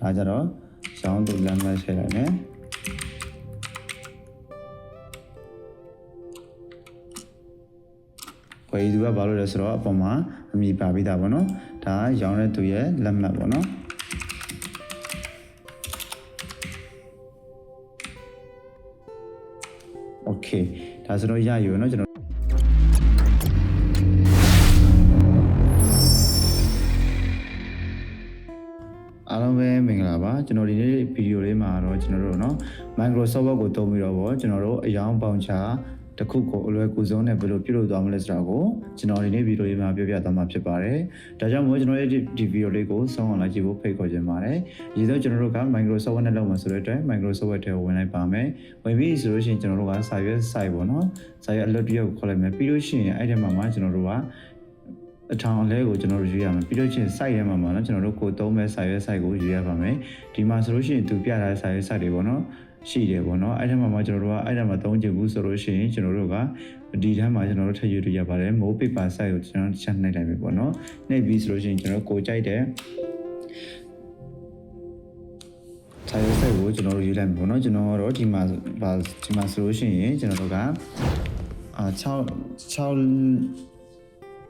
ဒါကြတော့ရောင်းသူလက်မှတ်ထည့်လိုက်မယ်ဝယ်ယူသူကဘာလို့လဲဆိုတော့အပေါ်မှာအမည်ပါပြီးသားပေါ့နော်ဒါရောင်းတဲ့သူရဲ့လက်မှတ်ပေါ့နော် โอเคဒါဆိုတော့ရယူရเนาะကျွန်တော် Microsoft Word ကိုသုံးပြီးတော့ဗောကျွန်တော်တို့အယောင်ပေါင်ချာတစ်ခုကိုအလွယ်ကူဆုံးနဲ့ဘယ်လိုပြုလုပ်သွားမလဲဆိုတာကိုကျွန်တော်ဒီနေ့ဗီဒီယိုလေးမှာပြောပြသွားမှာဖြစ်ပါတယ်။ဒါကြောင့်မို့ကျွန်တော်ရဲ့ဒီဗီဒီယိုလေးကိုဆုံးအောင်လိုက်ကြည့်ဖို့ဖိတ်ခေါ်ချင်ပါတယ်။ဒီတော့ကျွန်တော်တို့က Microsoft Word နဲ့လုပ်မှာဆိုတဲ့အတွက် Microsoft Word ထဲကိုဝင်လိုက်ပါမယ်။ဝင်ပြီဆိုလို့ရှိရင်ကျွန်တော်တို့ကစာရွက် site ပေါ့နော်။စာရွက် alert တရက်ကိုခေါ်လိုက်မယ်။ပြီးလို့ရှိရင်အဲ့ဒီမှာမှကျွန်တော်တို့က အထောင်အလဲကိုကျွန်တော်တို့ယူရမယ်ပြီးတော့ချင်း site ထဲမှာမှာနော်ကျွန်တော်တို့ကိုသုံးမဲ့စာရွက် site ကိုယူရပါမယ်ဒီမှာဆိုလို့ရှိရင်သူပြထားတဲ့စာရွက် site တွေပေါ့နော်ရှိတယ်ပေါ့နော်အဲ့ထဲမှာမှာကျွန်တော်တို့ကအဲ့ထဲမှာသုံးချင်ဘူးဆိုလို့ရှိရင်ကျွန်တော်တို့ကဒီထဲမှာကျွန်တော်တို့ထည့်ယူရရပါတယ် mo paper site ကိုကျွန်တော်ချက်နှိပ်လိုက်ပြီပေါ့နော်နှိပ်ပြီးဆိုလို့ရှိရင်ကျွန်တော်ကိုကြိုက်တဲ့စာရွက် site ကိုကျွန်တော်တို့ယူလိုက်ပြီပေါ့နော်ကျွန်တော်တို့ဒီမှာဒီမှာဆိုလို့ရှိရင်ကျွန်တော်တို့ကအာ6 6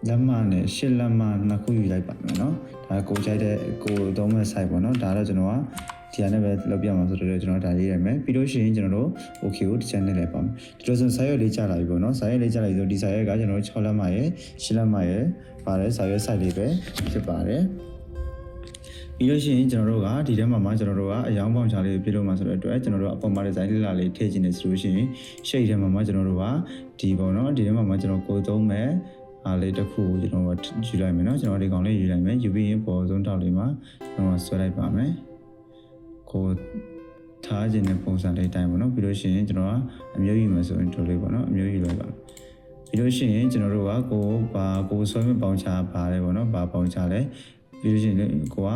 လက်မနဲ့ရှစ်လက်မနှစ်ခုယူလိုက်ပါမယ်เนาะဒါကိုကြိုက်တဲ့ကိုသုံးမဲ့ site ပေါ့เนาะဒါတော့ကျွန်တော်ကဒီဟာနဲ့ပဲလုပ်ပြမှာဆိုတော့ကျွန်တော်ဒါရေးရမယ်ပြီးလို့ရှိရင်ကျွန်တော်တို့ okay ကိုတစ်ချက်နဲ့လိုက်ပါမယ်ဒီလိုဆိုစာရွက်လေးကြာလာပြီပေါ့เนาะစာရွက်လေးကြာလာပြီဆိုဒီစာရွက်ကကျွန်တော်တို့6လက်မရဲ့10လက်မရဲ့ပါတယ်စာရွက် site လေးပဲဖြစ်ပါတယ်ပြီးလို့ရှိရင်ကျွန်တော်တို့ကဒီထဲမှာမှကျွန်တော်တို့ကအယောင်ပေါင်ချာလေးပြလို့မှာဆိုတော့အတွက်ကျွန်တော်တို့အပေါ်မှာဒီဇိုင်းလေးလာလေးထည့်ခြင်းနေဆိုလို့ရှိရင် shade ထဲမှာမှကျွန်တော်တို့ကဒီပေါ့နော်ဒီထဲမှာမှကျွန်တော်ကိုသုံးမဲ့ အားလေးတစ်ခုကိုကျွန်တော်ယူလိုက်မယ်နော်ကျွန်တော်ဒီကောင်လေးယူလိုက်မယ်ယူပြီးရင်ပေါ်ဆုံးတောက်လေးမှာကျွန်တော်ဆွဲလိုက်ပါမယ်ကိုထားခြင်းတဲ့ပုံစံလေးတိုင်းပေါ့နော်ပြီးလို့ရှိရင်ကျွန်တော်ကအမျိုးယူမယ်ဆိုရင်တို့လေးပေါ့နော်အမျိုးယူလိုက်ပါပြီးလို့ရှိရင်ကျွန်တော်တို့ကကိုဘာကိုဆွဲမပေါင်ချပါတယ်ပေါ့နော်ဘာပေါင်ချလဲပြီးလို့ရှိရင်ကိုက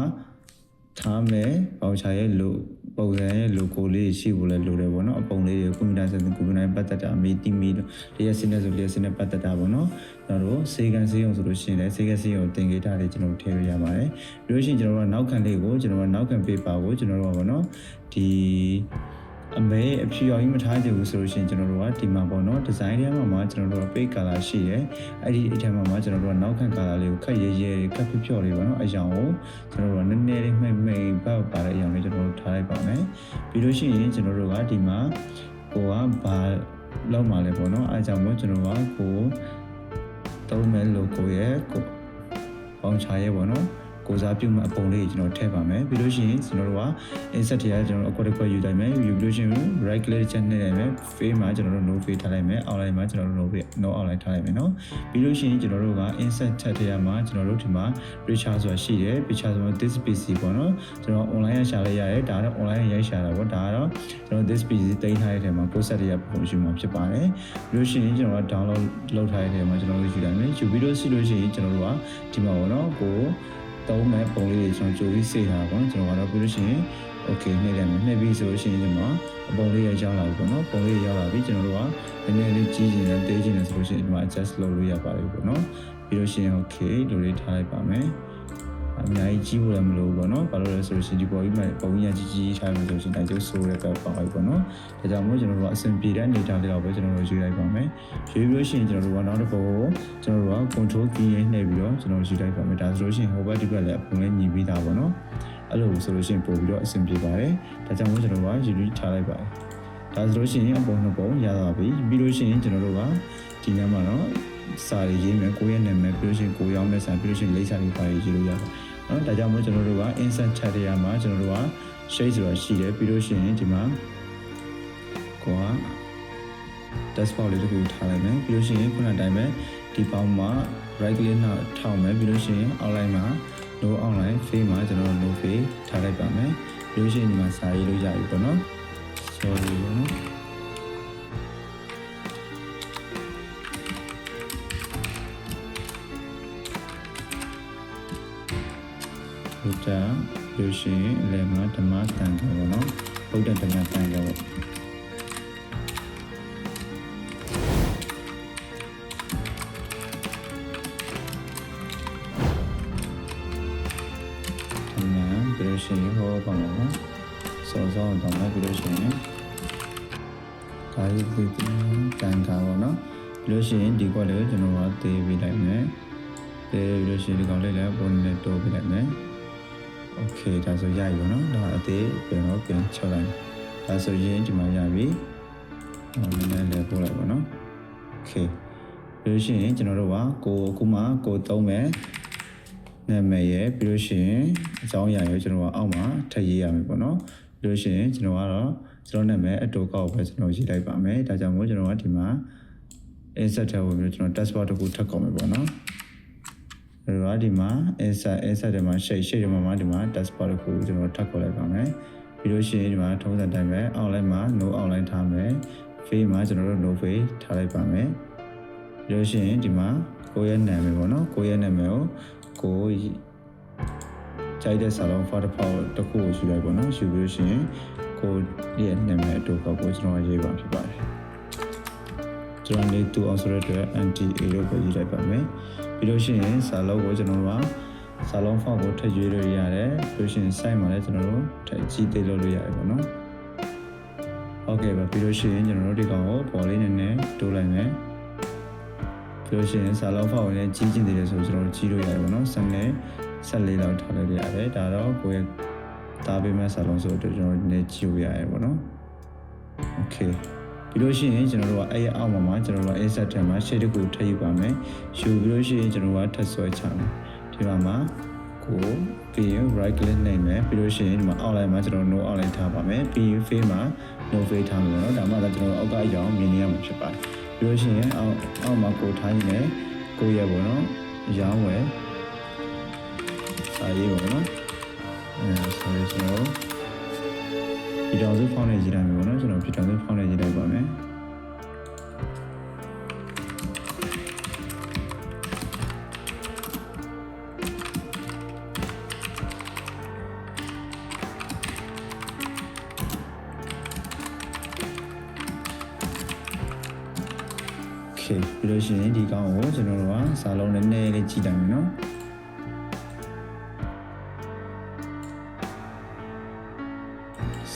ထားမယ်ပေါင်ချရဲ့လို့ပုံစံရဲ့ logo လေးရှိဖို့လဲလိုတယ်ပေါ့နော်အပုံလေးတွေကွန်ပျူတာစက်ကွန်ပျူတာပတ်သက်တာအမီတီမီလျှက်စင်းနဲ့ဆိုလျှက်စင်းနဲ့ပတ်သက်တာပေါ့နော်ကျွန်တော်တို့စေကန်စေးအောင်ဆိုလို့ရှိရင်လည်းစေကန်စေးအောင်သင်ခဲ့တာတွေကျွန်တော်ထည့်ရရပါတယ်ပြီးလို့ရှိရင်ကျွန်တော်တို့ကနောက်ခံလေးကိုကျွန်တော်တို့ကနောက်ခံ paper ကိုကျွန်တော်တို့ကပေါ့နော်ဒီ အမဲအဖြူရောင်ကြီးမထားကြဘူးဆိုလို့ရှိရင်ကျွန်တော်တို့ကဒီမှာပေါ့နော်ဒီဇိုင်းထဲမှာမှကျွန်တော်တို့က page color ရှိတယ်အဲ့ဒီအထက်မှာမှကျွန်တော်တို့ကနောက်ခံ color လေးကိုခက်ရဲရဲခက်ဖြော့ဖြော့လေးပေါ့နော်အရောင်ကိုကျွန်တော်တို့ကနည်းနည်းလေးမှိတ်မှိတ်ပတ်ပါတဲ့အရောင်လေးကျွန်တော်တို့ထားလိုက်ပါမယ်ပြီးလို့ရှိရင်ကျွန်တော်တို့ကဒီမှာကိုကဘာလောက်မှလဲပေါ့နော်အဲအကြောင်းမို့ကျွန်တော်ကကိုသုံးမဲ့ logo ရဲ့ကိုပေါင်ချရဲပေါ့နော် ကိုစားပြုမဲ့အပုံလေးကျွန်တော်ထည့်ပါမယ်ပြီးလို့ရှိရင်ကျွန်တော်တို့က insert ထဲကကျွန်တော်အကွက်တစ်ခွက်ယူလိုက်မယ်ယူပြီးလို့ရှိရင် right click ချက်နှိပ်လိုက်မယ် face မှာကျွန်တော်တို့ no face ထားလိုက်မယ် outline မှာကျွန်တော်တို့ no face no outline ထားလိုက်မယ်เนาะပြီးလို့ရှိရင်ကျွန်တော်တို့က insert ထက်ထဲမှာကျွန်တော်တို့ဒီမှာ picture ဆိုတာရှိတယ် picture ဆိုတော့ this pc ပေါ့เนาะကျွန်တော် online ရရှာလိုက်ရတယ်ဒါတော့ online ရိုက်ရှာတာပေါ့ဒါကတော့ကျွန်တော် this pc တင်ထားတဲ့ထဲမှာ post set တွေကပုံယူမှာဖြစ်ပါတယ်ပြီးလို့ရှိရင်ကျွန်တော်က download လုပ်ထားတဲ့ထဲမှာကျွန်တော်တို့ယူလိုက်မယ်ယူပြီးတော့ရှိလို့ရှိရင်ကျွန်တော်တို့ကဒီမှာပေါ့เนาะကို သုံးမဲ့ပုံလေးတွေကျွန်တော်ကြိုပြီးစေထားတာပေါ့နော်ကျွန်တော်ကတော့ပြီးလို့ရှိရင် okay နှိပ်လိုက်မယ်နှိပ်ပြီးဆိုလို့ရှိရင်ကျွန်တော်အပုံလေးရရောက်လာပြီပေါ့နော်ပုံလေးရောက်လာပြီကျွန်တော်တို့ကနည်းနည်းလေးကြီးကျင်တယ်တေးကျင်တယ်ဆိုလို့ရှိရင်ဒီမှာ adjust လုပ်လို့ရပါတယ်ပေါ့နော်ပြီးလို့ရှိရင် okay လိုလေးထားလိုက်ပါမယ် အများကြီးကြီးဖို့လည်းမလိုဘူးပေါ့နော်ဘာလို့လဲဆိုလို့ရှိရင်ဒီပေါ်ကြီးမှာပုံကြီးကြီးကြီးထားလို့ဆိုရှင်အဲကျိုးဆိုးတဲ့ကပေါ့ပေါ့နော်ဒါကြောင့်မို့ကျွန်တော်တို့ကအဆင်ပြေတဲ့ data လေးတော့ပဲကျွန်တော်တို့ယူလိုက်ပါမယ်ယူပြီးလို့ရှိရင်ကျွန်တော်တို့ကနောက်တစ်ခုကျွန်တော်တို့က control key နဲ့နှိပ်ပြီးတော့ကျွန်တော်ယူလိုက်ပါမယ်ဒါဆိုလို့ရှိရင်ဟိုဘက်ဒီဘက်လည်းအပုံလေးညီပြီးသားပေါ့နော်အဲ့လိုဆိုလို့ရှိရင်ပို့ပြီးတော့အဆင်ပြေပါတယ်ဒါကြောင့်မို့ကျွန်တော်တို့ကယူပြီးထားလိုက်ပါတယ်ဒါဆိုလို့ရှိရင်အပုံနှစ်ပုံရသွားပြီပြီးလို့ရှိရင်ကျွန်တော်တို့ကဒီညမှာတော့စာရေးရေးမယ်ကိုယ့်ရဲ့နာမည်ပြီးလို့ရှိရင်ကိုယ်ရောက်တဲ့စာပြီးလို့ရှိရင်လိပ်စာတွေပါရေးလို့ရတယ် နော်ဒါကြောင့်မို့ကျွန်တော်တို့က insert chat တွေရမှာကျွန်တော်တို့က shade ဆိုတာရှိတယ်ပြီးလို့ရှိရင်ဒီမှာကိုက dashboard လေးတစ်ခုထားလိုက်မယ်ပြီးလို့ရှိရင်ခုနအတိုင်းပဲဒီပေါင်းမှာ right click နဲ့ထောက်မယ်ပြီးလို့ရှိရင် outline မှာ no outline face မှာကျွန်တော်တို့ no face ထားလိုက်ပါမယ်ပြီးလို့ရှိရင်ဒီမှာစာရေးလို့ရပြီပေါ့နော် sorry ပေါ့နော် ဘုဒ္ဓလို့ရှိရင်အလယ်မှာဓမ္မတန်တယ်ပေါ့နော်ဘုဒ္ဓဓမ္မတန်တယ်ပေါ့ဓမ္မပြီးလို့လို့ရှိရင်ဟောပါမယ်နော်စောစောတော့မယ်ပြီးလို့ရှိရင်ဒါရေးပြီးတန်တာပေါ့နော်ပြီးလို့ရှိရင်ဒီကွက်လေးကိုကျွန်တော်ကသေးပေးလိုက်မယ်သေးပြီးလို့ရှိရင်ဒီကောင်လေးလည်းပုံနဲ့တိုးပေးလိုက်မယ် โอเคဒါဆိုရပြီပေါ့နော်ဒါအသေးပြန်တော့ပြန်ချက်လိုက်ဒါဆိုရင်ဒီမှာရပြီဟောနည်းနည်းလေးပို့လိုက်ပါနော်โอเคပြီးလို့ရှိရင်ကျွန်တော်တို့ကကိုအခုမှကိုသုံးမယ်နာမည်ရဲ့ပြီးလို့ရှိရင်အကြောင်းအရာရဲ့ကျွန်တော်ကအောက်မှာထည့်ရေးရမယ်ပေါ့နော်ပြီးလို့ရှိရင်ကျွန်တော်ကတော့ကျွန်တော်နာမည်အတူကောက်ပဲကျွန်တော်ရေးလိုက်ပါမယ်ဒါကြောင့်မို့ကျွန်တော်ကဒီမှာ insert ထဲဝင်ပြီးကျွန်တော် test bar တစ်ခုထပ်ကောက်မယ်ပေါ့နော် အဲ့တော့ဒီမှာ insert insert ထဲမှာ shade shade ထဲမှာဒီမှာ test bar တစ်ခုကျွန်တော်ထပ်ကောက်လိုက်ပါမယ်ပြီးလို့ရှိရင်ဒီမှာထုံးစံတိုင်းပဲ outline မှာ no outline ထားမယ် face မှာကျွန်တော်တို့ no face ထားလိုက်ပါမယ်ပြီးလို့ရှိရင်ဒီမှာကိုယ့်ရဲ့နာမည်ပေါ့နော်ကိုယ့်ရဲ့နာမည်ကိုကိုယ်ကြိုက်တဲ့စာလုံး file တစ်ခုကိုယူလိုက်ပေါ့နော်ယူပြီးလို့ရှိရင်ကိုယ့်ရဲ့နာမည်အတူကောက်ကိုကျွန်တော်ရေးပါဖြစ်ပါတယ်ကျွန်တော်လေးတူအောင်ဆိုတဲ့အတွက် anti a လို့ပဲရေးလိုက်ပါမယ် ပြီးလို့ရှိရင်စာလုံးကိုကျွန်တော်တို့ကစာလုံး font ကိုထည့်ရွေးလို့ရတယ်ပြီးလို့ရှိရင် site မှာလည်းကျွန်တော်တို့ထည့်ကြည့်သိလို့လို့ရတယ်ပေါ့နော်ဟုတ်ကဲ့ပါပြီးလို့ရှိရင်ကျွန်တော်တို့ဒီကောင်ကိုပေါ်လေးနည်းနည်းတိုးလိုက်မယ်ပြီးလို့ရှိရင်စာလုံး font ကိုလည်းကြီးကျင်သေးတယ်ဆိုကျွန်တော်တို့ကြီးလို့ရတယ်ပေါ့နော်ဆက်နဲ့ဆက်လေးလောက်ထားလို့ရတယ်ဒါတော့ကိုယ့်ရဲ့တားပေးမဲ့စာလုံးဆိုတော့ကျွန်တော်တို့နည်းကြီးလို့ရတယ်ပေါ့နော်โอเค ပြီးလို့ရှိရင်ကျွန်တော်တို့ကအဲ့ရအောက်မှာမှာကျွန်တော်တို့က asset ထဲမှာ shade တစ်ခုထည့်ယူပါမယ်ယူပြီးလို့ရှိရင်ကျွန်တော်တို့ကထပ်ဆွဲချမယ်ဒီမှာမှာကိုပြီးရင် right click နိုင်မယ်ပြီးလို့ရှိရင်ဒီမှာ outline မှာကျွန်တော် no outline ထားပါမယ်ပြီးရင် face မှာ no face ထားမယ်ပေါ့နော်ဒါမှလည်းကျွန်တော်တို့အောက်ကအကြောင်းမြင်နေရမှာဖြစ်ပါတယ်ပြီးလို့ရှိရင်အောက်အောက်မှာကိုထားရင်လည်းကိုရဲ့ပေါ့နော်ရောင်းဝယ်စာရေးပေါ့နော်အဲဆိုရင်ကျွန် တော်ဒီတောင်စုဖောင်းနေကြည့်လိုက်မယ်ပေါ့နော်ကျွန်တော်ဒီတောင်စုဖောင်းနေကြည့်လိုက်ပါမယ်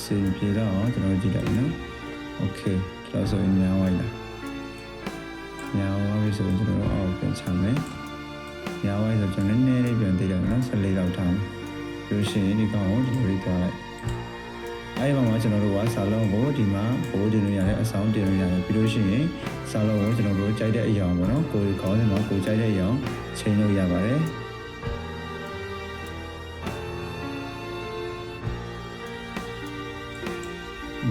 စင်ပြေတော့ကျွန်တော်ကြည့်လိုက်မယ်နော်โอเคဒါဆိုရင်ညာဝိုင်းလာညာဝိုင်းပြီဆိုရင်ကျွန်တော်တို့အောက်ပြန်ချမယ်ညာဝိုင်းဆိုကျွန်တော်နည်းနည်းလေးပြန်သေးတယ်နော်14လောက်ထားမယ်ပြီးလို့ရှိရင်ဒီကောင်ကိုကျွန်တော်တို့သွားလိုက်အဲဒီမှာကျွန်တော်တို့ကစာလုံးကိုဒီမှာဘိုးတင်လို့ရတယ်အဆောင်တင်လို့ရတယ်ပြီးလို့ရှိရင်စာလုံးကိုကျွန်တော်တို့ကြိုက်တဲ့အရာပေါ့နော်ကိုယ်ခေါင်းထဲမှာကိုယ်ကြိုက်တဲ့အရာချိန်လို့ရပါတယ်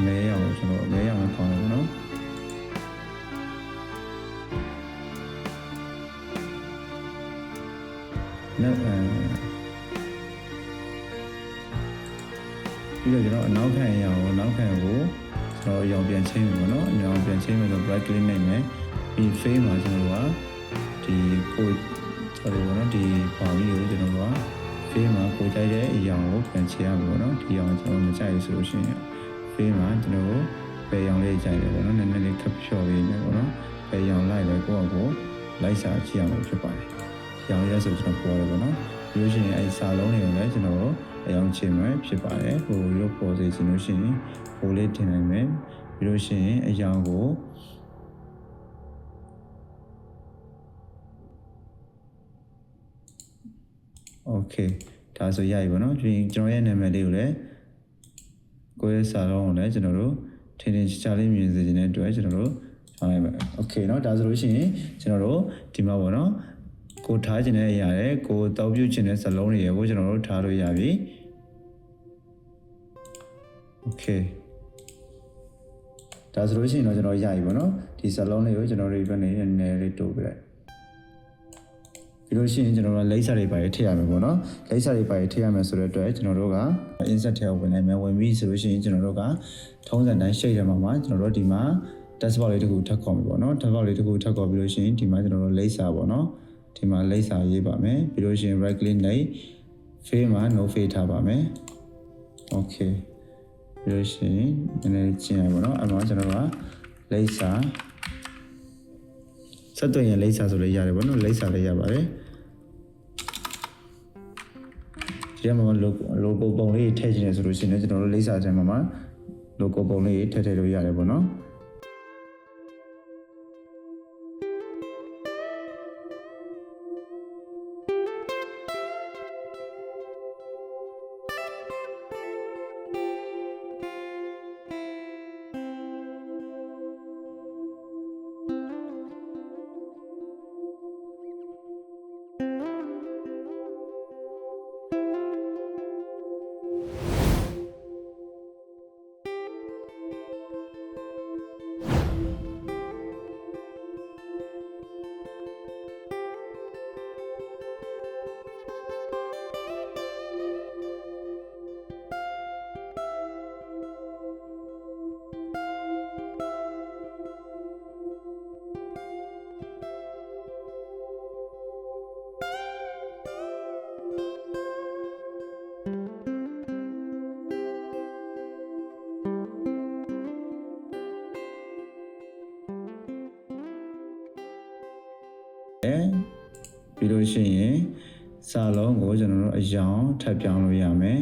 မဲရအောင်ကျွန်တော်မဲရအောင်ခေါင်းလို့နော်နောက်အဲပြီးတော့ကျွန်တော်အနောက်ခံအရာကိုနောက်ခံကိုကျွန်တော်အရောင်ပြန်ချင်းမယ်ပေါ့နော်အရောင်ပြန်ချင်းမယ်ဆို bright clean နိုင်မယ်ပြီး face မှာကျွန်တော်ကဒီကို sorry ပေါ့နော်ဒီပေါင်ကြီးကိုကျွန်တော်က face မှာကိုကြိုက်တဲ့အရာကိုပြန်ချရမှာပေါ့နော်ဒီအောင်ကျွန်တော်မကြိုက်ဘူးဆိုလို့ရှိရင် face မှာကျွန်တော်ကိုပယ်ရောင်လေးကြိုက်တယ်ပေါ့နော်နည်းနည်းလေးခပ်ဖြော်လေးနေပေါ့နော်ပယ်ရောင်လိုက်လဲကိုယ့်အကိုလိုက်စာကြည့်ရမှာဖြစ်ပါတယ်ရောင်ရဲဆိုကျွန်တော်ပေါ်တယ်ပေါ့နော်ပြီးလို့ရှိရင်အဲဒီစာလုံးတွေကိုလည်းကျွန်တော်တို့အယောင်ချင်မယ်ဖြစ်ပါတယ်ဟိုရုပ်ပေါ်စေချင်လို့ရှိရင်ဟိုလေးတင်နိုင်မယ်ပြီးလို့ရှိရင်အယောင်ကိုโอเคဒါဆိုရပြီပေါ့နော်ဒီကျွန်တော်ရဲ့နာမည်လေးကိုလည်း ကိုယ့်ရဲ့စာလုံးကိုလည်းကျွန်တော်တို့ထင်ထင်ရှားရှားလေးမြင်စေချင်တဲ့အတွက်ကျွန်တော်တို့ဆောင်လိုက်ပါโอเคเนาะဒါဆိုလို့ရှိရင်ကျွန်တော်တို့ဒီမှာပေါ့နော်ကိုထားခြင်းတဲ့အရာရဲ့ကိုတောက်ပြုတ်ခြင်းတဲ့စလုံးတွေရဲ့ကိုကျွန်တော်တို့ထားလို့ရပြီโอเคဒါဆိုလို့ရှိရင်တော့ကျွန်တော်ရပြီပေါ့နော်ဒီစလုံးလေးကိုကျွန်တော်တို့ဘက်နေနည်းနည်းလေးတိုးပြလိုက် ပြီးလို့ရှိရင်ကျွန်တော်တို့လိပ်စာတွေပါရထည့်ရမယ်ပေါ့နော်လိပ်စာတွေပါရထည့်ရမယ်ဆိုတဲ့အတွက်ကျွန်တော်တို့က insert ထဲကိုဝင်နိုင်မယ်ဝင်ပြီးဆိုလို့ရှိရင်ကျွန်တော်တို့ကထုံးစံတိုင်း shape ထဲမှာမှာကျွန်တော်တို့ဒီမှာ test box လေးတစ်ခုထပ်ခေါ်မယ်ပေါ့နော် test box လေးတစ်ခုထပ်ခေါ်ပြီးလို့ရှိရင်ဒီမှာကျွန်တော်တို့လိပ်စာပေါ့နော်ဒီမှာလိပ်စာရေးပါမယ်ပြီးလို့ရှိရင် right click နဲ့ face မှာ no face ထားပါမယ် okay ပြီးလို့ရှိရင်နည်းနည်းကျင်ရပါတော့အဲ့မှာကျွန်တော်ကလိပ်စာ ဆက်သွင်းရင်လိပ်စာဆိုလည်းရတယ်ပေါ့နော်လိပ်စာလည်းရပါတယ်ဒီထဲမှာ logo logo ပုံလေးထည့်ချင်တယ်ဆိုလို့ရှိရင်လည်းကျွန်တော်တို့လိပ်စာထဲမှာမှာ logo ပုံလေးထည့်ထည့်လို့ရတယ်ပေါ့နော် ကိုကျွန်တော်တို့အယောင်ထပ်ပြောင်းလို့ရမယ်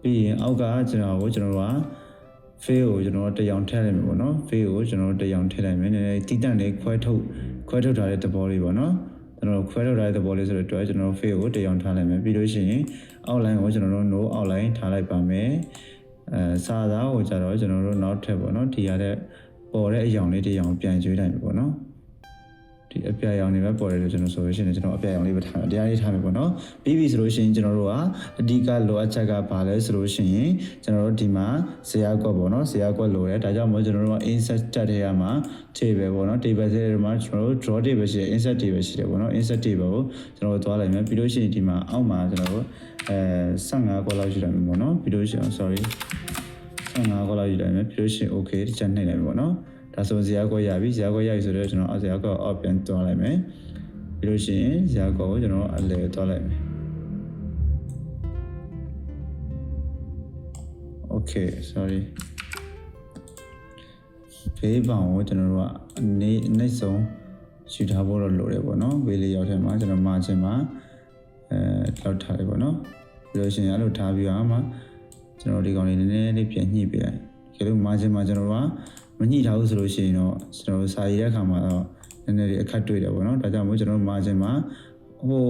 ပြီးရင်အောက်ကကျွန်တော်ကိုကျွန်တော်တို့က fail ကိုကျွန်တော်တို့တရောင်ထည့်လိုက်မယ်ပေါ့နော် fail ကိုကျွန်တော်တို့တရောင်ထည့်လိုက်မယ်နည်းနည်းတိတန့်လေးခွဲထုတ်ခွဲထုတ်ထားတဲ့သဘောလေးပေါ့နော်ကျွန်တော်တို့ခွဲထုတ်ထားတဲ့သဘောလေးဆိုတော့တွဲကျွန်တော်တို့ fail ကိုတရောင်ထားလိုက်မယ်ပြီးလို့ရှိရင် outline ကိုကျွန်တော်တို့ no outline ထားလိုက်ပါမယ်အဲစာသားကိုကျတော့ကျွန်တော်တို့နောက်ထပ်ပေါ့နော်ဒီရတဲ့ ပေါ်တဲ့အရောင်လေးတစ်ရောင်ပြန်ကျွေးလိုက်မယ်ပေါ့နော်ဒီအပြာရောင်တွေပဲပေါ်တယ်လို့ကျွန်တော်ဆိုလို့ရှိရင်ကျွန်တော်အပြာရောင်လေးပဲထားမယ်တရားလေးထားမယ်ပေါ့နော်ပြီးပြီဆိုလို့ရှိရင်ကျွန်တော်တို့ကအဓိကလိုအပ်ချက်ကဘာလဲဆိုလို့ရှိရင်ကျွန်တော်တို့ဒီမှာဇေယျကွက်ပေါ့နော်ဇေယျကွက်လိုတယ်ဒါကြောင့်မို့ကျွန်တော်တို့က insert တက်တဲ့ရမှာ table ပေါ့နော် table ထဲမှာကျွန်တော်တို့ draw table ရှိတယ် insert table ရှိတယ်ပေါ့နော် insert table ကိုကျွန်တော်တို့သွားလိုက်မယ်ပြီးလို့ရှိရင်ဒီမှာအောက်မှာကျွန်တော်တို့အဲ15ကွက်လောက်ရှိတယ်ပေါ့နော်ပြီးလို့ရှိရင် sorry 15ခွက်လောက်ယူလိုက်မယ်ပြီးလို့ရှိရင် okay တခြားနှိပ်လိုက်မယ်ပေါ့နော်ဒါဆိုဇာတ်ကွက်ရပြီဇာတ်ကွက်ရပြီဆိုတော့ကျွန်တော်အဇာတ်ကွက် off ပြန်တွားလိုက်မယ်ပြီးလို့ရှိရင်ဇာတ်ကွက်ကိုကျွန်တော်အလဲတွားလိုက်မယ် okay sorry ဖေးပောင်ကိုကျွန်တော်တို့ကအနေအနှိမ့်ဆုံးယူထားဖို့တော့လိုတယ်ပေါ့နော်ဝေးလေးရောက်ထဲမှာကျွန်တော်မာချင်မှာအဲလောက်ထားလိုက်ပေါ့နော်ပြီးလို့ရှိရင်အဲ့လိုထားပြီးတော့မှ ကျွန်တော်ဒီကောင်လေးနည်းနည်းလေးပြန်ညှိပေးလိုက်ကြလို့မာချင်မှာကျွန်တော်တို့ကမညှိထားဘူးဆိုလို့ရှိရင်တော့ကျွန်တော်တို့စာရည်တဲ့အခါမှာတော့နည်းနည်းလေးအခက်တွေ့တယ်ပေါ့နော်ဒါကြောင့်မို့ကျွန်တော်တို့မာချင်မှာဟို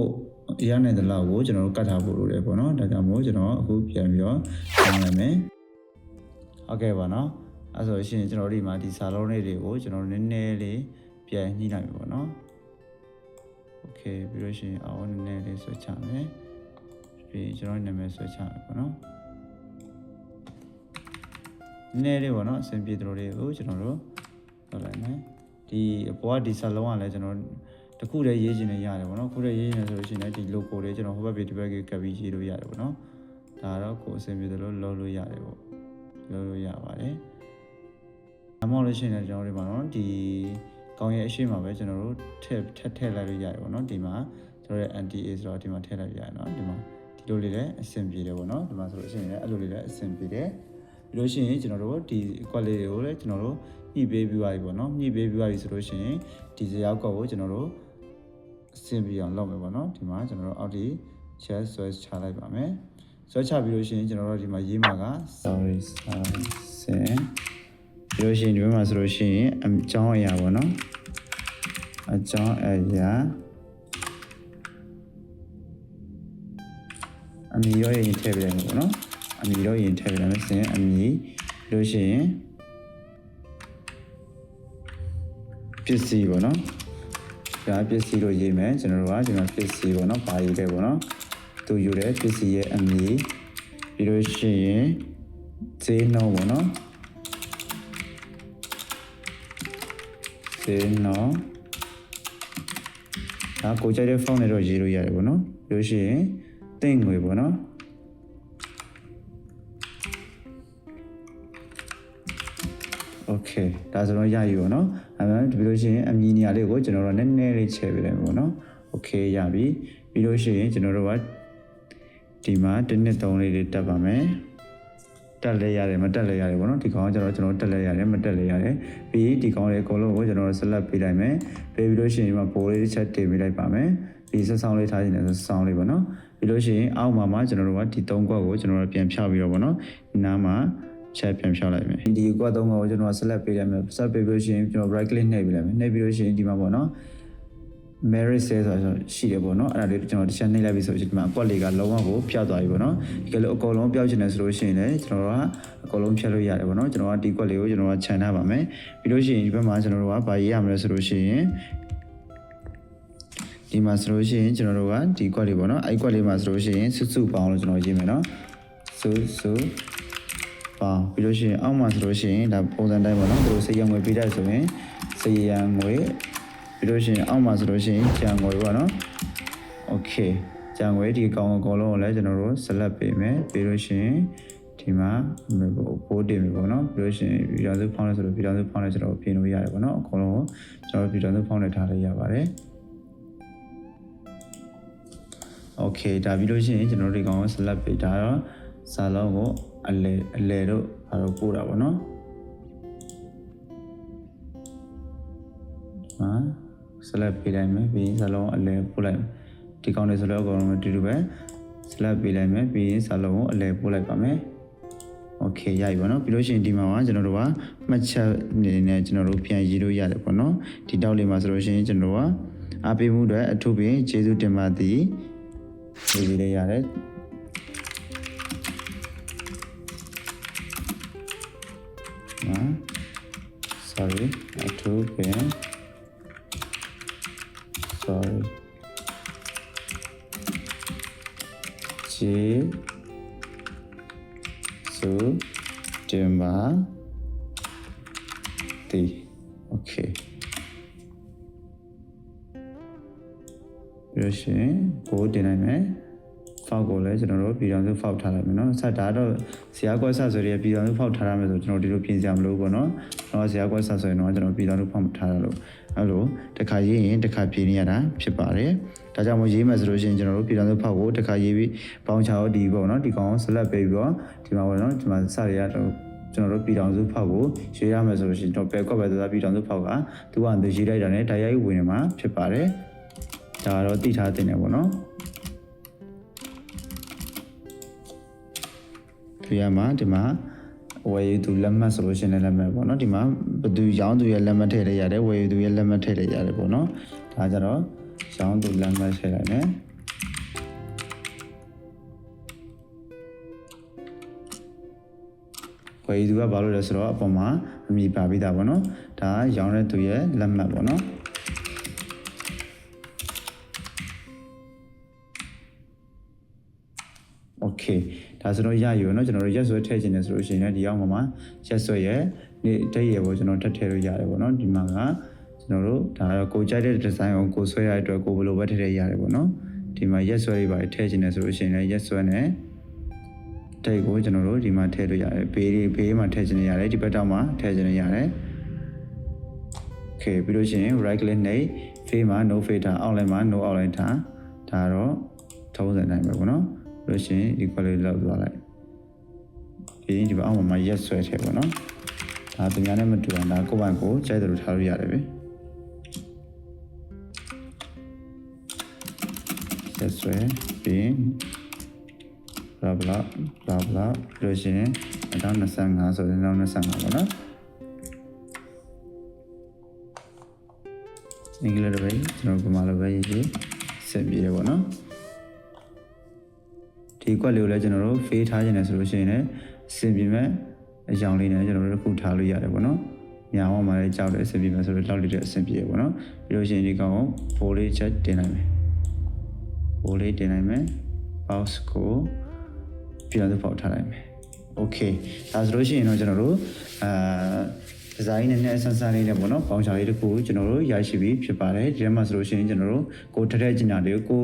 ရနိုင်တဲ့လောက်ကိုကျွန်တော်တို့ကတ်ထားဖို့လိုတယ်ပေါ့နော်ဒါကြောင့်မို့ကျွန်တော်အခုပြန်ပြီးတော့ပြန်လိုက်မယ်ဟုတ်ကဲ့ပါနော်အဲဆိုရှင်ကျွန်တော်ဒီမှာဒီစာလုံးလေးတွေကိုကျွန်တော်နည်းနည်းလေးပြန်ညှိလိုက်ပြီပေါ့နော်โอเคပြီးလို့ရှိရင်အော်နည်းနည်းလေးဆွဲချမယ်ပြီးကျွန်တော်နာမည်ဆွဲချမယ်ပေါ့နော် နည်းနည်းလေးပေါ့နော်အဆင်ပြေတို့လေးကိုကျွန်တော်တို့လုပ်လိုက်မယ်ဒီအပေါ်ကဒီစာလုံးကလည်းကျွန်တော်တခုတည်းရေးချင်နေရတယ်ပေါ့နော်ခုတည်းရေးချင်နေဆိုလို့ရှိရင်လည်းဒီ logo လေးကျွန်တော်ဟိုဘက်ပြေဒီဘက်ကကပ်ပြီးရေးလို့ရတယ်ပေါ့နော်ဒါတော့ကိုအဆင်ပြေတယ်လို့လုပ်လို့ရတယ်ပေါ့လုပ်လို့ရပါတယ်အမောလို့ရှိရင်လည်းကျွန်တော်တို့ဒီမှာနော်ဒီကောင်းရဲ့အရှိမပဲကျွန်တော်တို့ထည့်ထည့်ထည့်လိုက်လို့ရတယ်ပေါ့နော်ဒီမှာကျွန်တော်ရဲ့ NTA ဆိုတော့ဒီမှာထည့်လိုက်ရတယ်နော်ဒီမှာဒီလိုလေးလည်းအဆင်ပြေတယ်ပေါ့နော်ဒီမှာဆိုလို့ရှိရင်လည်းအဲ့လိုလေးလည်းအဆင်ပြေတယ် ပြီးလို့ရှိရင်ကျွန်တော်တို့ဒီ quality တွေကိုလည်းကျွန်တော်တို့ညှိပေးပြီးသွားပြီပေါ့နော်ညှိပေးပြီးသွားပြီဆိုလို့ရှိရင်ဒီဇာတ်ကောက်ကိုကျွန်တော်တို့အဆင်ပြေအောင်လုပ်မယ်ပေါ့နော်ဒီမှာကျွန်တော်တို့အောက်ဒီ chat ဆွဲချလိုက်ပါမယ်ဆွဲချပြီးလို့ရှိရင်ကျွန်တော်တို့ဒီမှာရေးမှာက sorry sorry ပြီးလို့ရှိရင်ဒီဘက်မှာဆိုလို့ရှိရင်အကြောင်းအရာပေါ့နော်အကြောင်းအရာအမီရောရင်ထည့်ပြလိုက်မှာပေါ့နော် အမီရောရင်ထည့်ပြလိုက်မယ်ဆိုရင်အမီပြီးလို့ရှိရင်ပစ္စည်းပေါ့နော်ဒါပစ္စည်းလို့ရေးမယ်ကျွန်တော်တို့ကဒီမှာပစ္စည်းပေါ့နော်ပါရေးတယ်ပေါ့နော်သူယူတဲ့ပစ္စည်းရဲ့အမီပြီးလို့ရှိရင်ဈေးနှုန်းပေါ့နော်ဈေးနှုန်းဒါကိုကြိုက်တဲ့ဖုန်းနဲ့တော့ရေးလို့ရတယ်ပေါ့နော်ပြီးလို့ရှိရင်တင်ငွေပေါ့နော် okay ဒါဆိုတော့ရယူပါနော်အဲ့ဒါဒီလိုရှိရင်အမီနေရာလေးကိုကျွန်တော်တို့နည်းနည်းလေးချဲ့ပေးလိုက်ပါနော် okay ရပြီပြီးလို့ရှိရင်ကျွန်တော်တို့ကဒီမှာတစ်နှစ်သုံးလေးတွေတက်ပါမယ်တက်လဲရတယ်မတက်လဲရတယ်ပေါ့နော်ဒီကောင်ကကျွန်တော်ကျွန်တော်တက်လဲရတယ်မတက်လဲရတယ်ပြီးဒီကောင်လေးအကုန်လုံးကိုကျွန်တော်ဆက်လက်ပေးလိုက်မယ်ပေးပြီးလို့ရှိရင်ဒီမှာပိုးလေးတစ်ချက်တင်ပေးလိုက်ပါမယ်ဒီဆက်ဆောင်လေးထားခြင်းနဲ့ဆောင်းလေးပေါ့နော်ပြီးလို့ရှိရင်အောက်မှာမှကျွန်တော်တို့ကဒီ၃ခွက်ကိုကျွန်တော်တို့ပြန်ဖြောက်ပြီးတော့ပေါ့နော်ဒီနားမှာ ချက်ပြန်ဖြောက်လိုက်မယ်ဒီကွက်၃ကွက်ကိုကျွန်တော်ဆက်လက်ပေးလိုက်မယ်ဆက်ပေးလို့ရှိရင်ကျွန်တော် right click နှိပ်ပေးလိုက်မယ်နှိပ်ပြီးလို့ရှိရင်ဒီမှာပေါ့နော် merit sale ဆိုတော့ရှိတယ်ပေါ့နော်အဲ့ဒါလေးကျွန်တော်တစ်ချက်နှိပ်လိုက်ပြီဆိုရင်ဒီမှာအကွက်လေးကလုံးဝကိုပျောက်သွားပြီပေါ့နော်ဒီကလေးအကုန်လုံးပျောက်ချင်တယ်ဆိုလို့ရှိရင်လည်းကျွန်တော်တို့ကအကုန်လုံးဖြတ်လို့ရတယ်ပေါ့နော်ကျွန်တော်ကဒီကွက်လေးကိုကျွန်တော်ကခြံထားပါမယ်ပြီးလို့ရှိရင်ဒီဘက်မှာကျွန်တော်တို့ကဘာရေးရမလဲဆိုလို့ရှိရင်ဒီမှာဆိုလို့ရှိရင်ကျွန်တော်တို့ကဒီကွက်လေးပေါ့နော်အဲ့ကွက်လေးမှာဆိုလို့ရှိရင်စုစုပေါင်းလို့ကျွန်တော်ရေးမယ်နော်စုစု ပေါင်းပြီးလို့ရှိရင်အောက်မှာဆိုလို့ရှိရင်ဒါပုံစံတိုင်းပေါ့နော်သူတို့စေရငွေပေးတဲ့ဆိုရင်စေရငွေ ပြီးလို့ရှိရင်အောက်မှာဆိုလို့ရှိရင်ကြံငွေပေါ့နော်โอเคကြံငွေဒီအကောင်အကောင်လုံးကိုလည်းကျွန်တော်တို့ select ပေးမယ်ပြီးလို့ရှိရင်ဒီမှာပိုးတင်ပြီပေါ့နော်ပြီးလို့ရှိရင်ဗီဒီယိုစုဖောင်းလဲဆိုတော့ဗီဒီယိုစုဖောင်းလဲကျွန်တော်ပြင်လို့ရတယ်ပေါ့နော်အကောင်လုံးကိုကျွန်တော်ဗီဒီယိုစုဖောင်းလဲထားလို့ရပါတယ်โอเคဒါပြီးလို့ရှိရင်ကျွန်တော်တို့ဒီကောင်ကို select ပေးဒါတော့စာလုံးကို အလဲအလဲတော့အဲ့တော့ပို့တာပေါ့နော်ဟာ select ပေးလိုက်မယ်ပြီးရင်စာလုံးအလဲပို့လိုက်မယ်ဒီကောင်လေးဆိုတော့အကုန်လုံးအတူတူပဲ select ပေးလိုက်မယ်ပြီးရင်စာလုံးကိုအလဲပို့လိုက်ပါမယ်โอเคရပြီပေါ့နော်ပြီးလို့ရှိရင်ဒီမှာကကျွန်တော်တို့ကမှတ်ချက်နေနဲ့ကျွန်တော်တို့ပြန်ရေးလို့ရတယ်ပေါ့နော်ဒီတောက်လေးမှာဆိုလို့ရှိရင်ကျွန်တော်တို့ကအားပေးမှုအတွက်အထူးပင်ကျေးဇူးတင်ပါသည်ရေးရေးလေးရတယ် sorry အထူးပင် sorry ချီစုတင်ပါတီ okay ပြီးလို့ရှိရင်ကိုတင်နိုင်မယ် ဖောက်ကိုလည်းကျွန်တော်တို့ပြည်တော်စုဖောက်ထားလိုက်မယ်နော်ဆက်ဒါတော့ဇရာကွက်ဆက်ဆိုရဲပြည်တော်စုဖောက်ထားရမယ်ဆိုကျွန်တော်ဒီလိုပြင်စရာမလိုဘူးပေါ့နော်ကျွန်တော်ဇရာကွက်ဆက်ဆိုရင်တော့ကျွန်တော်ပြည်တော်စုဖောက်ထားရလို့အဲ့လိုတစ်ခါရေးရင်တစ်ခါပြင်ရတာဖြစ်ပါတယ်ဒါကြောင့်မို့ရေးမယ်ဆိုလို့ရှိရင်ကျွန်တော်တို့ပြည်တော်စုဖောက်ကိုတစ်ခါရေးပြီးပေါင်းချောဒီပေါ့နော်ဒီကောင်ကိုဆက်လက်ပေးပြီးတော့ဒီမှာပေါ့နော်ဒီမှာစရရတော့ကျွန်တော်တို့ပြည်တော်စုဖောက်ကိုရွှေရမယ်ဆိုလို့ရှိရင်တော့ဘယ်ကွက်ပဲသွားပြည်တော်စုဖောက်ကသူကသူရေးလိုက်တာနဲ့တရားရေးဝင်နေမှာဖြစ်ပါတယ်ဒါကတော့သိထားတင်တယ်ပေါ့နော် ဒီရမှာဒီမှာဝယ်ယူသူလက်မှတ်ဆိုလို့ရှိရင်လည်းလက်မှတ်ပေါ့နော်ဒီမှာဘယ်သူရောင်းသူရဲ့လက်မှတ်ထည့်လိုက်ရတယ်ဝယ်ယူသူရဲ့လက်မှတ်ထည့်လိုက်ရတယ်ပေါ့နော်ဒါကြတော့ရောင်းသူလက်မှတ်ထည့်လိုက်မယ်ဝယ်ယူသူကဘာလို့လဲဆိုတော့အပေါ်မှာအမည်ပါပြီးသားပေါ့နော်ဒါရောင်းတဲ့သူရဲ့လက်မှတ်ပေါ့နော် โอเค ဒါဆိုတော့ရယူเนาะကျွန်တော်တို့ရက်ဆွဲထည့်ခြင်းတယ်ဆိုလို့ရှိရင်လည်းဒီအောင်မှာမှာရက်ဆွဲရဲ့နေ့တည့်ရပေါ့ကျွန်တော်ထပ်ထည့်လို့ရတယ်ပေါ့เนาะဒီမှာကကျွန်တော်တို့ဒါတော့ကိုကြိုက်တဲ့ဒီဇိုင်းကိုကိုဆွဲရတဲ့အတွက်ကိုဘယ်လိုပဲထည့်ထည့်ရတယ်ပေါ့เนาะဒီမှာရက်ဆွဲတွေပါထည့်ခြင်းတယ်ဆိုလို့ရှိရင်လည်းရက်ဆွဲနဲ့တိတ်ကိုကျွန်တော်တို့ဒီမှာထည့်လို့ရတယ်ဘေးတွေဘေးမှာထည့်ခြင်းရတယ်ဒီဘက်တောက်မှာထည့်ခြင်းရတယ်โอเคပြီးလို့ရှိရင် right click နဲ့ face မှာ no filter outline မှာ no outline ထားဒါတော့ထုံးစံနိုင်ပဲပေါ့နော် လို့ရှိရင်ဒီ quality လောက်သွားလိုက်ပြီးရင်ဒီဘက်အောက်မှာ yes ဆွဲထည့်ပေါ့နော်ဒါသူများနဲ့မတူအောင်ဒါကိုယ့်ဘက်ကိုကြိုက်တယ်လို့ထားလို့ရတယ်ပဲ yes ဆွဲပြီးရင် blah blah blah blah လို့ရှိရင်2025ဆိုရင်2025ပေါ့နော်အင်္ဂလိပ်လိုပဲကျွန်တော်ဗမာလိုပဲရေးရေးဆက်ပြီးတယ်ပေါ့နော် ဒီကွက်လေးကိုလည်းကျွန်တော်တို့ဖေးထားခြင်းနဲ့ဆိုလို့ရှိရင်လည်းအဆင်ပြေမဲ့အကြောင်းလေးနဲ့ကျွန်တော်တို့တစ်ခုထားလို့ရတယ်ပေါ့နော်ညာအောင်မှလည်းကြောက်တယ်အဆင်ပြေမဲ့ဆိုတော့လောက်လေးတဲ့အဆင်ပြေပေါ့နော်ပြီးလို့ရှိရင်ဒီကောင်ကိုဘိုးလေးချက်တင်လိုက်မယ်ဘိုးလေးတင်လိုက်မယ် box ကိုပြန်လို့ပေါက်ထားလိုက်မယ် okay ဒါဆိုလို့ရှိရင်တော့ကျွန်တော်တို့အာ ဒီဇိုင်းနဲ့နဲ့ဆန်းဆန်းလေးနဲ့ပေါ့နော်ပေါင်ချာလေးတစ်ခုကျွန်တော်တို့ရရှိပြီးဖြစ်ပါတယ်ဒီထဲမှာဆိုလို့ရှိရင်ကျွန်တော်တို့ကိုထက်တဲ့ကျင်ညာလေးကို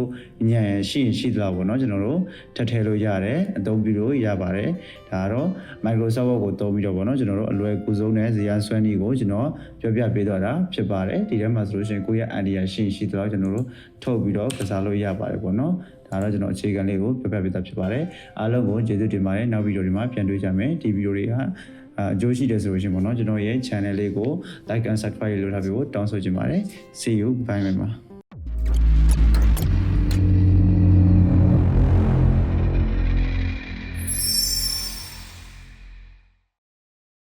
ညံရှိရင်ရှိသလားပေါ့နော်ကျွန်တော်တို့ထက်ထဲလို့ရတယ်အသုံးပြုလို့ရပါတယ်ဒါကတော့ Microsoft Word ကိုသုံးပြီးတော့ပေါ့နော်ကျွန်တော်တို့အလွယ်ကူဆုံးနဲ့ဇာတ်ဆွဲနည်းကိုကျွန်တော်ပြောပြပေးသွားတာဖြစ်ပါတယ်ဒီထဲမှာဆိုလို့ရှိရင်ကိုယ့်ရဲ့ idea ရှိရင်ရှိသလားကျွန်တော်တို့ထုတ်ပြီးတော့ကစားလို့ရပါတယ်ပေါ့နော်ဒါတော့ကျွန်တော်အခြေခံလေးကိုပြပြပေးတာဖြစ်ပါတယ်အားလုံးကိုကျေးဇူးတင်ပါတယ်နောက်ဗီဒီယိုတွေမှာပြန်တွေ့ကြမယ်ဒီဗီဒီယိုတွေက အအကျိုးရှိတယ်ဆိုလို့ရှိရင်ပေါ့နော်ကျွန်တော်ရဲ့ channel လေးကို like and subscribe လုပ်ထားပြီးတော့တောင်းဆိုချင်ပါတယ် see you bye bye မှာ